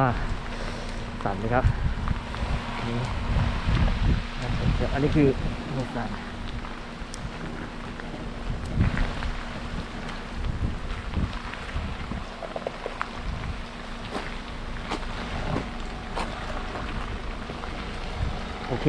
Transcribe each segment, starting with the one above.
มากสั่นเลยครับนี่อันนี้คือลูกสั่นโอเค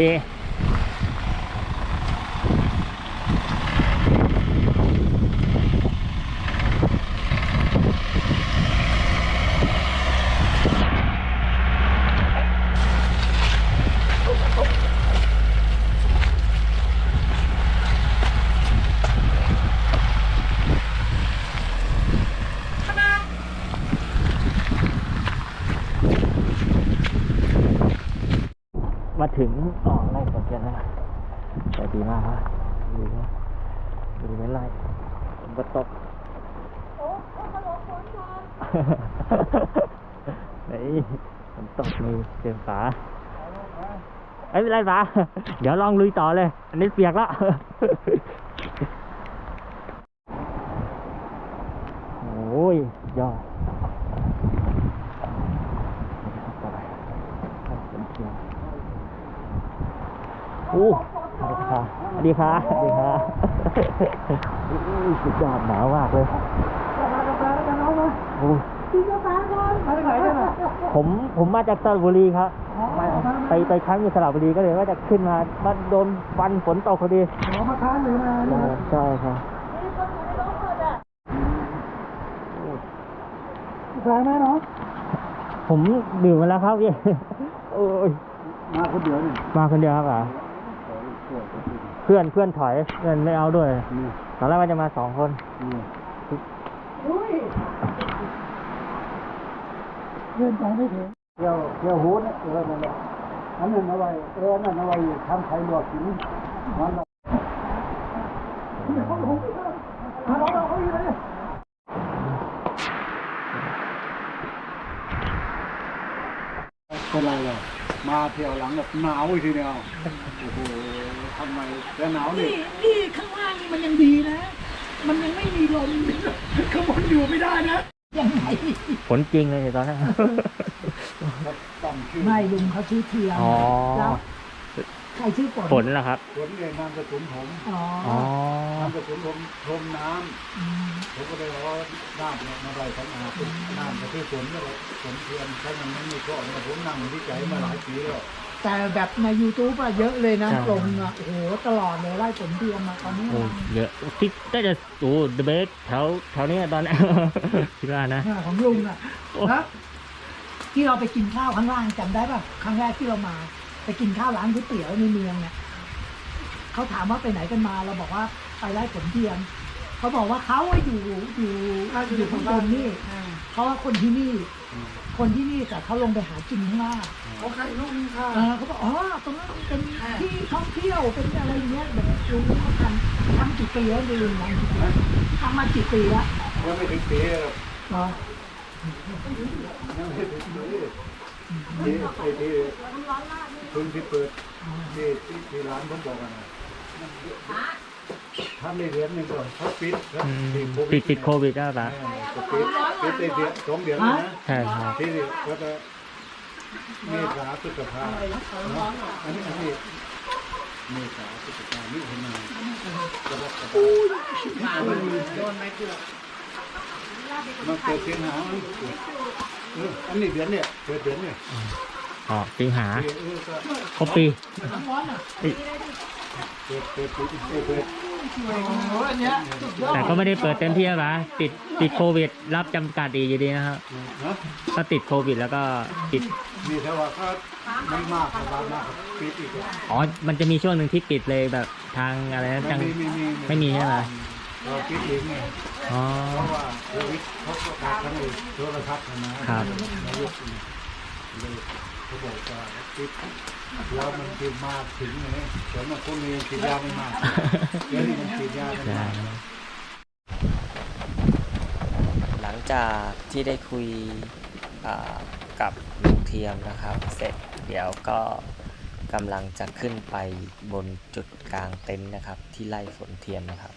มาถึงอ๋อไล่สวนกันแล้วแต่ดีมากครับดูนะ ดูไม่ไล่ฝนก็ตกโอ้ฮัลโหลฝนมานี่ฝนตกมีเสียงฝาเอ้ยไม่เป็นไรฝาเดี๋ยวลองลุยต่อเลย อันนี้เปียกแล้วโอ้ยยอดต่อไปเป็นเทียงโอ้สวัสดีค่ะสวัสดีค่ะสวัสดีค่ะอุ้ย สุดยอดหนาวมากเลยโอ้ยกินกาแฟก่อนมาจากไหนกันอะผมผมมาจากสระบุรีครับ ไปไปค้างอยู่สระบุรีก็เลยว่าจะขึ้นมามาโดนฟันฝนตกพอดีหมอมาค้านหรือมาใช่ใช่ครับนี่คนดูในรถเลยอะกาแฟไหมเนาะผมดื่มมาแล้วครับพี่โอ้ยมาคนเดียวนี่มาคนเดียวครับอะ เพื่อนเพื่อนถอยเพื่อนไม่เอาด้วยตอนแรกว่าจะมาสองคนอุ้ยเลื่อนไปไม่ถึงเที่ยวเที่ยวหูนะเออนั่นแหละอันนั้นเอาไว้เออนั่นเอาไว้ทำไข่ลวกกินมันละมาลองเอาเขาอยู่เลยเป็นไรเลย มาเที่ยวหลังแบบหนาวอีกทีเดียวโอ้โหทำไมแต่หนาวนี่นี่นี่ข้างล่างนี่มันยังดีนะ มันยังไม่มีลม ข้างบนอยู่ไม่ได้นะ ยังไงฝนจริงเลยตอนนั้นต้องชื่อไม่ลุงเขาชื่อเทียมอ๋อ แล้ว ใครชื่อฝนฝนเหรอครับ ฝนเนี่ยนามสกุลผมอ๋ออ๋อ นามสกุลผมพรมน้อืมำผมก็เลยบอกว่าน้ำเนี่ยมาได้ทั้งอาเป็นน้ำก็คือฝนแล้วก็ฝนเทียนถ้ามันไม่มีก็เนี่ยผมนั่งวิจัยมาหลายปีแล้วแต่แบบใน YouTube อะเยอะเลยนะลงอะโอ้โหตลอดเลยไล่ฝนเทียมมาตอนนี้โอ้เยอะที่น่าจะโอ้เดอะเบสแถวแถวนี้ตอนนี้ คิดว่านะ อ่าของลุงอะแล้วที่เราไปกินข้าวข้างล่างจำได้ป่ะครั้งแรกที่เรามา ไปกินข้าวร้านก๋วยเตี๋ยวในเมืองเนี่ยเขาถามว่าไปไหนกันมาเราบอกว่าไปไล่ฝนเทียมเขาบอกว่าเขาอะอยู่อยู่อยู่ข้างบนนี่เพราะว่าคนที่นี่ คนที่นี่แต่เขาลงไปหากินข้างล่างเขาใครลูกนี่ค่ะเออเขาบอกอ๋อตรงนั้นเป็นที่ท่องเที่ยวเป็นอะไรอย่างเงี้ยแบบลุงเขาทำทำกี่ปีแล้วลุงทำกี่ปีทำมากี่ปีแล้วยังไม่ถึงปีหรอกเหรอยังไม่ถึงปีที่ไอ้ที่ คุณที่เปิดที่ที่ที่ร้านผมบอกกันนะทำในเดือนหนึ่งก่อนเขาปิดครับอืมที่โควิติดติดโควิดแล้วปะก็ปิดปิดได้เดือนสองเดือนแล้วนะ ใช่ครับ ที่นี่ก็จะเมษาพฤษภาเนาะอันนี้อันนี้เมษาพฤษภามิถุนายนกรกฎาคมโดนไม่เกือบมันเกิดสิงหาเอออันนี้เดือนเนี่ยเกิดเดือนเนี่ย อ๋อสิงหาครบปีแต่ก็ไม่ได้เปิดเต็มที่หรอติดติดโควิด รับจำกัดอีกอยู่ดีนะครับนะก็ติดโควิดแล้วก็ติดมีแต่ว่าก็ไม่มากครับมากปิดอีกอ๋อ มันจะมีช่วงหนึ่งที่ปิดเลยแบบทางอะไรนะจังไม่มีใช่ไหมเราปิดเองไงเพราะว่าโควิดเขาประกาศทั้งเลยโทรทัศน์นะครับ เขาบอกว่าปิดแล้วมันคือมากถึงเลยแต่มาคนนี้ฉีดยาไม่มากเดี๋ยวนี้มันฉีดยาไม่มากหลังจากที่ได้คุยกับลุงเทียมนะครับ เสร็จเดี๋ยวก็กำลังจะขึ้นไปบนจุดกลางเต็นท์นะครับ ที่ไล่ฝนเทียมนะครับ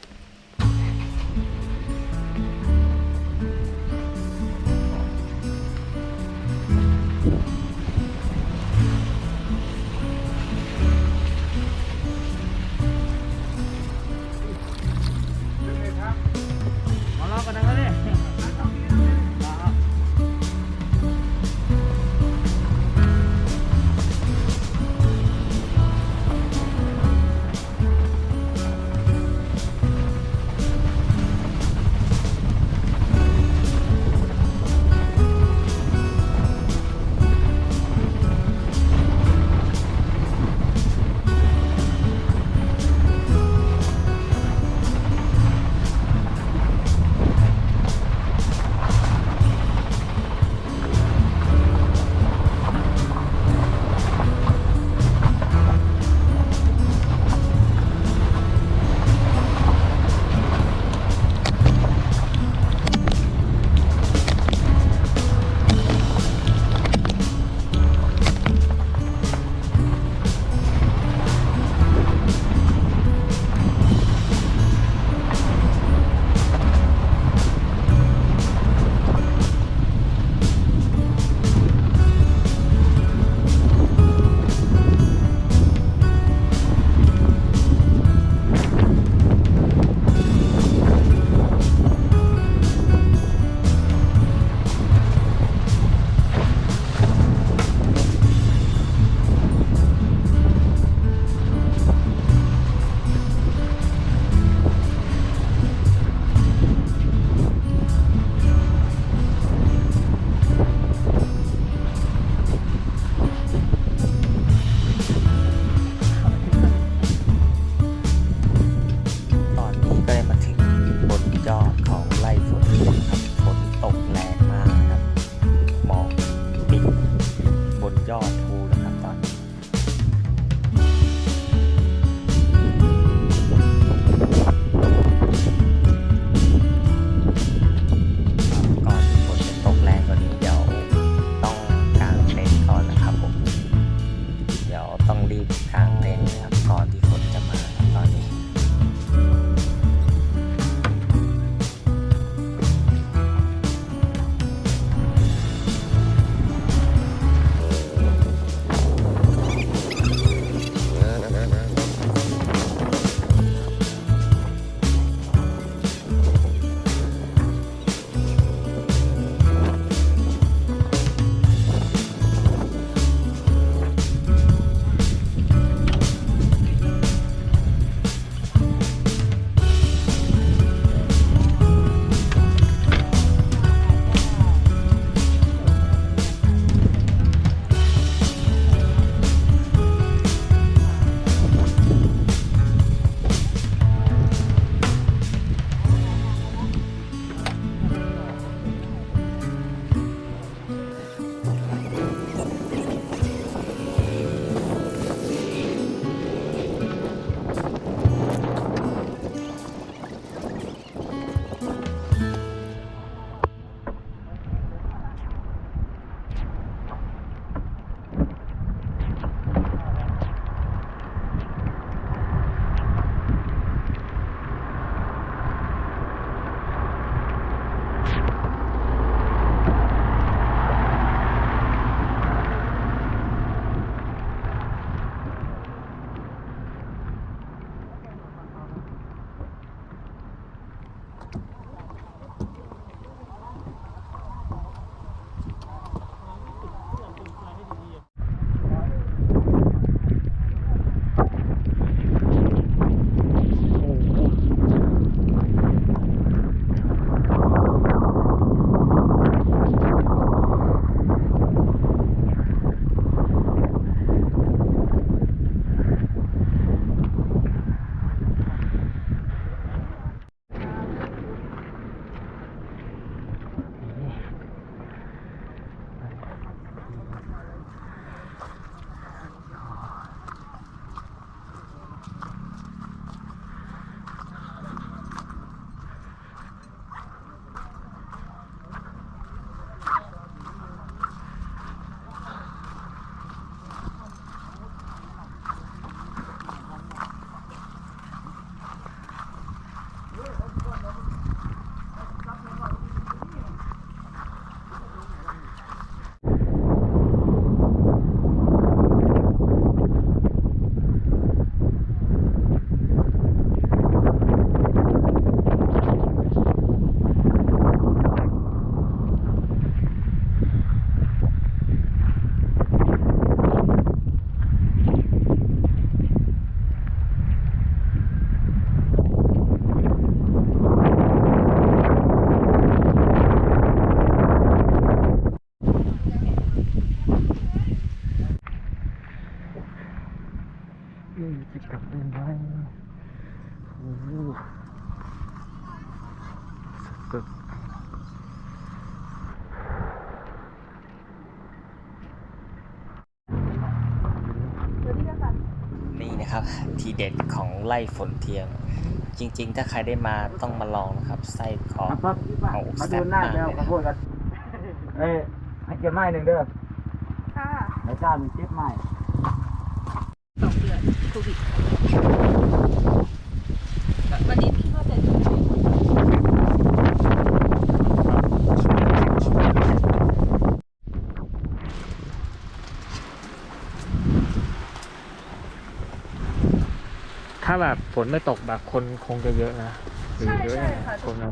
นี่นะครับ ทีเด็ดของไล่ฝนเทียม จริง ๆ ถ้าใครได้มาต้องมาลองนะครับไส้กรอกครับเอามาแซ่ดูบหน้ามากเดียวเลยข้าวนะโพดกันเอ้ยให้เก็บไม้หนึ่งเด้อค่ะไม้จ้ามันเก็บไม้สองเดือนโควิดวันนี้พี่ก็จะอยู่ ถ้าแบบฝนไม่ตกแบบคนคงจะเยอะนะใช่ใช่ค่ะคนนะ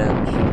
Yeah.